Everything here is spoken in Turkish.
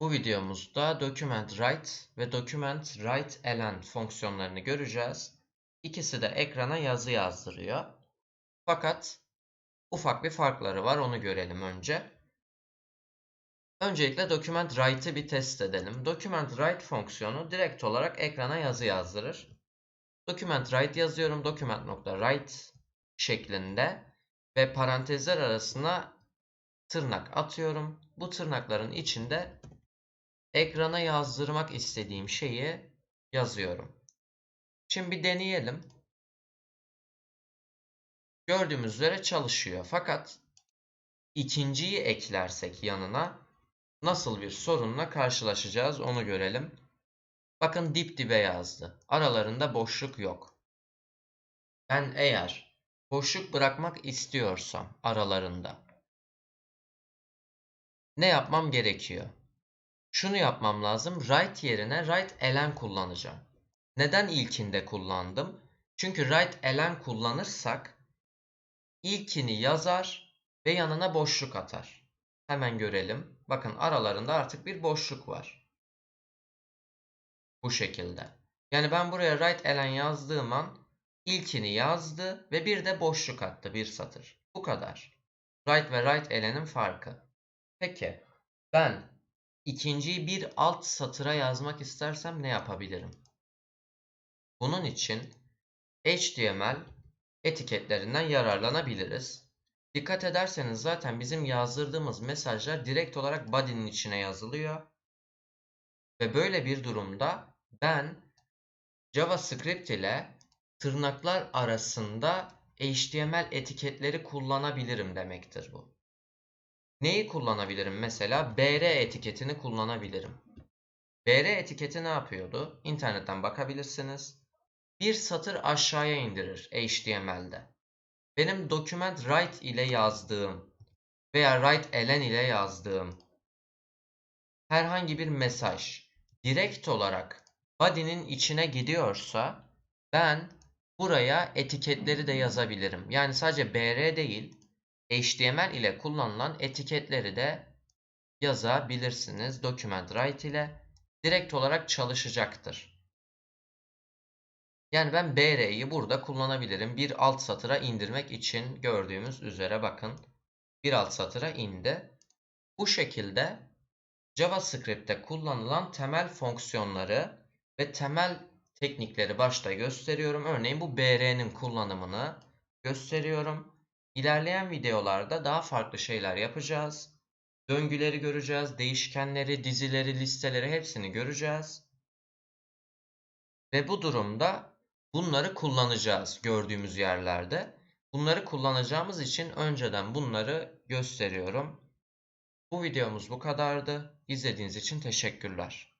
Bu videomuzda document write ve document write elen fonksiyonlarını göreceğiz. İkisi de ekrana yazı yazdırıyor. Fakat ufak bir farkları var onu görelim önce. Öncelikle document write'ı bir test edelim. Document write fonksiyonu direkt olarak ekrana yazı yazdırır. Document write yazıyorum. Document.write şeklinde ve parantezler arasına tırnak atıyorum. Bu tırnakların içinde ekrana yazdırmak istediğim şeyi yazıyorum. Şimdi bir deneyelim. Gördüğümüz üzere çalışıyor. Fakat ikinciyi eklersek yanına nasıl bir sorunla karşılaşacağız onu görelim. Bakın dip dibe yazdı. Aralarında boşluk yok. Ben eğer boşluk bırakmak istiyorsam aralarında ne yapmam gerekiyor? Şunu yapmam lazım. Write yerine write elen kullanacağım. Neden ilkinde kullandım? Çünkü write elen kullanırsak ilkini yazar ve yanına boşluk atar. Hemen görelim. Bakın aralarında artık bir boşluk var. Bu şekilde. Yani ben buraya write elen yazdığım an ilkini yazdı ve bir de boşluk attı bir satır. Bu kadar. Write ve write elenin farkı. Peki ben ikinciyi bir alt satıra yazmak istersem ne yapabilirim? Bunun için HTML etiketlerinden yararlanabiliriz. Dikkat ederseniz zaten bizim yazdırdığımız mesajlar direkt olarak body'nin içine yazılıyor. Ve böyle bir durumda ben JavaScript ile tırnaklar arasında HTML etiketleri kullanabilirim demektir bu. Neyi kullanabilirim? Mesela BR etiketini kullanabilirim. BR etiketi ne yapıyordu? İnternetten bakabilirsiniz. Bir satır aşağıya indirir HTML'de. Benim document write ile yazdığım veya write elen ile yazdığım herhangi bir mesaj direkt olarak body'nin içine gidiyorsa ben buraya etiketleri de yazabilirim. Yani sadece BR değil HTML ile kullanılan etiketleri de yazabilirsiniz. Document write ile direkt olarak çalışacaktır. Yani ben BR'yi burada kullanabilirim. Bir alt satıra indirmek için gördüğümüz üzere bakın. Bir alt satıra indi. Bu şekilde JavaScript'te kullanılan temel fonksiyonları ve temel teknikleri başta gösteriyorum. Örneğin bu BR'nin kullanımını gösteriyorum. İlerleyen videolarda daha farklı şeyler yapacağız. Döngüleri göreceğiz, değişkenleri, dizileri, listeleri hepsini göreceğiz. Ve bu durumda bunları kullanacağız gördüğümüz yerlerde. Bunları kullanacağımız için önceden bunları gösteriyorum. Bu videomuz bu kadardı. İzlediğiniz için teşekkürler.